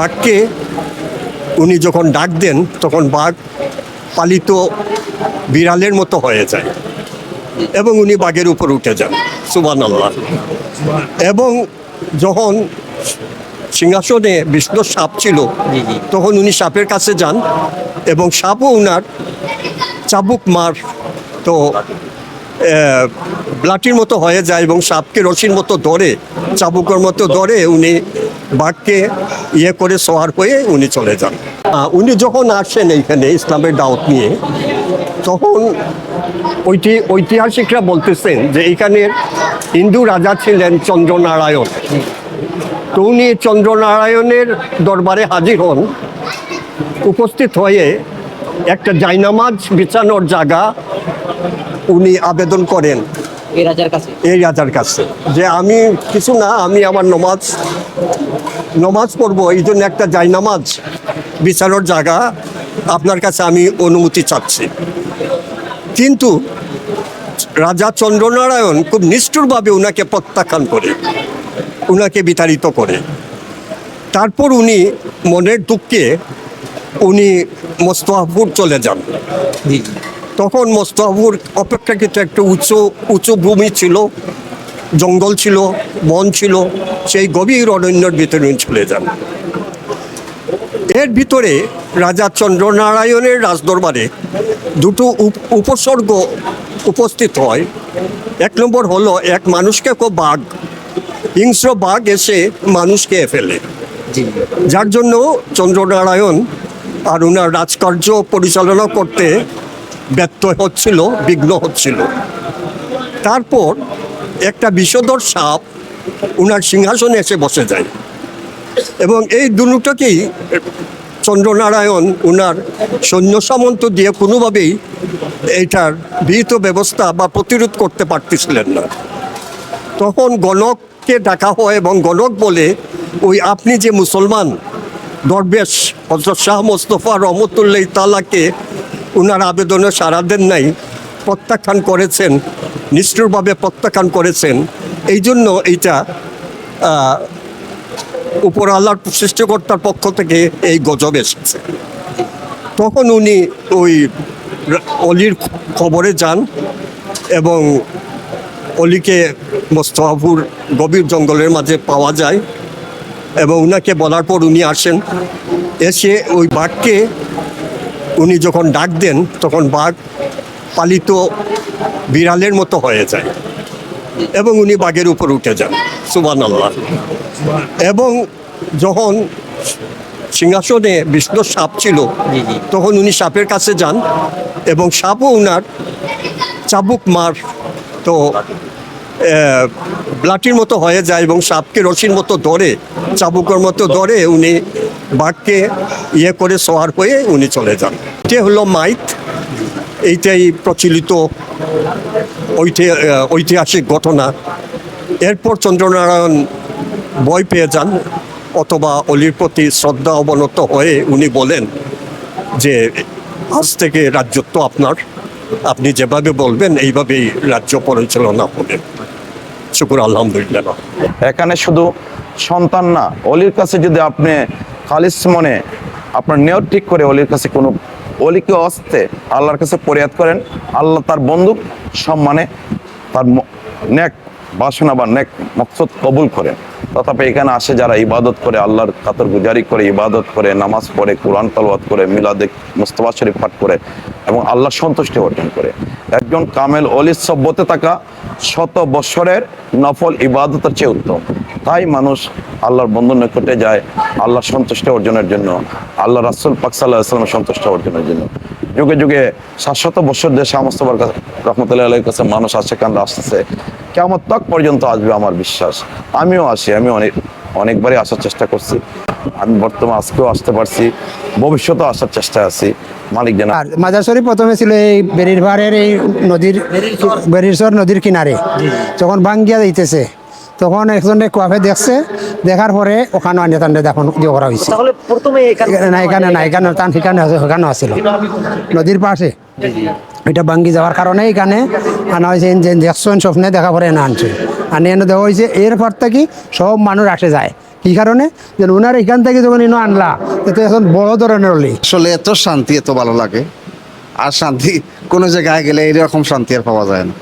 বাঘকে উনি যখন ডাক দেন, তখন বাঘ পালিত বিড়ালের মতো হয়ে যায় এবং উনি বাঘের উপর উঠে যান সুবান আল্লাহ এবং যখন সিংহাসনে বিষ্ণুর সাপ ছিল। তখন উনি সাপের কাছে যান এবং সাপও উনার চাবুক মার তো ব্লাটির মতো হয়ে যায় এবং সাপকে রশির মতো ধরে, চাবুকের মতো ধরে উনি বাঘকে ইয়ে করে সোয়ার হয়ে উনি চলে যান। উনি যখন আসেন এইখানে ইসলামের দাওয়াত নিয়ে, তখন ঐতি ঐতিহাসিকরা বলতেছেন যে এইখানে হিন্দু রাজা ছিলেন চন্দ্রনারায়ণ। তো উনি চন্দ্রনারায়ণের দরবারে হাজির হন, উপস্থিত হয়ে একটা জায়নামাজ বিছানোর জায়গা উনি আবেদন করেন। এই রাজার কাছে? এই রাজার কাছে। যে আমি কিছু না আমি আমার নমাজ নমাজ পড়ব এই জন্য একটা যাই জায়নামাজ বিছানোর জায়গা আপনার কাছে আমি অনুমতি চাচ্ছি। কিন্তু রাজা চন্দ্রনারায়ণ খুব নিষ্ঠুরভাবে উনাকে প্রত্যাখ্যান করে উনাকে বিতাড়িত করে। তারপর উনি মনের দুঃখে উনি মোস্তফাপুর চলে যান। তখন মোস্তফাপুর অপেক্ষাকৃত একটা উঁচু উঁচু ভূমি ছিল জঙ্গল ছিল বন ছিল সেই গভীর অরণ্যের ভিতরে উনি চলে যান। এর ভিতরে রাজা চন্দ্রনারায়ণের রাজদরবারে দুটো উপ- উপসর্গ উপস্থিত হয়। এক নম্বর হলো এক মানুষকে কো বাঘ হিংস্র বাঘ এসে মানুষ খেয়ে ফেলে। যার জন্য চন্দ্রনারায়ণ আর ওনার রাজকার্য পরিচালনা করতে ব্যর্থ হচ্ছিল, বিঘ্ন হচ্ছিল। তারপর একটা বিষধর সাপ ওনার সিংহাসনে এসে বসে যায়। এবং এই দুটোকেই চন্দ্রনারায়ণ ওনার সৈন্য সামন্ত দিয়ে কোনোভাবেই এইটার বিহিত ব্যবস্থা বা প্রতিরোধ করতে পারতেছিলেন না। তখন গণককে ডাকা হয় এবং গণক বলে, ওই আপনি যে মুসলমান, দরবেশ হজরত শাহ মোস্তফা রহমতুল্লাহ তালাকে ওনার আবেদনে সাড়া দেন নাই, প্রত্যাখ্যান করেছেন, নিষ্ঠুরভাবে প্রত্যাখ্যান করেছেন। এই জন্য এইটা উপর আল্লাহর সৃষ্টিকর্তার পক্ষ থেকে এই গজব এসেছে। তখন উনি ওই অলির খবরে যান এবং অলিকে মোস্তফাপুর গভীর জঙ্গলের মাঝে পাওয়া যায় এবং উনাকে বলার পর উনি আসেন। এসে ওই বাঘকে উনি যখন ডাক দেন, তখন বাঘ পালিত বিড়ালের মতো হয়ে যায় এবং উনি বাঘের উপর উঠে যান সুবান আল্লাহ এবং যখন সিংহাসনে বিষ্ণুর সাপ ছিল। তখন উনি সাপের কাছে যান এবং সাপও উনার চাবুক মার তো ব্লাটির মতো হয়ে যায় এবং সাপকে রশির মতো ধরে, চাবুকের মতো ধরে উনি বাঘকে ইয়ে করে সোয়ার হয়ে উনি চলে যান এটি হলো মাইত এইটাই প্রচলিত ঐতি- ঐতিহাসিক ঘটনা। এরপর চন্দ্রনারায়ণ ভয় পেয়ে যান, অথবা অলির প্রতি শ্রদ্ধা অবনত হয়ে উনি বলেন যে, আজ থেকে রাজ্যত্ব আপনার। আপনি যেভাবে বলবেন, এইভাবেই রাজ্য পরিচালনা হবে। শুকুর, আলহামদুলিল্লাহ। এখানে শুধু সন্তান না, অলির কাছে যদি আপনি খালিস মনে আপনার নিয়ত ঠিক করে অলির কাছে কোনো অলিকে অস্তে আল্লাহর কাছে পরিয়াদ করেন? আল্লাহ তার বন্দুক সম্মানে তার নেক বাসনা বা নেক মকসদ কবুল করেন। তথাপি এখানে আসে যারা ইবাদত করে, আল্লাহর কাতর গুজারি করে, ইবাদত করে, নামাজ পড়ে, কোরআন তালওয়াত করে, মিলাদে মুস্তফা শরীফ পাঠ করে এবং আল্লাহর সন্তুষ্টি অর্জন করে। একজন কামেল অলির সভ্যতে থাকা শত বৎসরের নফল ইবাদতের চেয়ে উত্তম। তাই মানুষ আল্লাহর বন্ধুর নিকটে যায় আল্লাহর সন্তুষ্টি অর্জনের জন্য আল্লাহ রাসুল পাকসাল্লাহ ইসলামের সন্তুষ্টি অর্জনের জন্য। যুগে যুগে সাতশত বছর দেশে সমস্ত রহমতুল্লাহ আলের কাছে মানুষ আসে কান্দা আসতেছে কেমন তক পর্যন্ত আসবে আমার বিশ্বাস। আমিও আসি আমি অনেক অনেকবারই আসার চেষ্টা করছি। আমি বর্তমান আজকেও আসতে পারছি ভবিষ্যতেও আসার চেষ্টা আছি। মালিক জানা আর মাজার শরীফ প্রথমে ছিল এই বেরির পাহাড়ের এই নদীর বেরিরচর নদীর কিনারে। যখন ভাঙ্গিয়া দিতেছে তখন একজনে কোয়াফে দেখছে দেখার পরে ওখানে আনিয়ে তান্ডে এখন দিয়ে করা হয়েছে। না এখানে না এখানে তান সেখানে সেখানে আছিল নদীর পাশে। এটা ভাঙ্গি যাওয়ার কারণে এখানে আনা হয়েছে যে দেখছেন স্বপ্নে দেখা পরে না আনছে। আনি এনে দেওয়া হয়েছে এরপর থেকে সব মানুষ আসে যায়। কি কারণে? যে ওনার এখান থেকে যখন ইনো আনলা তো এখন বড় ধরনের অলি আসলে এত শান্তি এত ভালো লাগে। আর শান্তি কোনো জায়গায় গেলে এরকম শান্তি আর পাওয়া যায় না।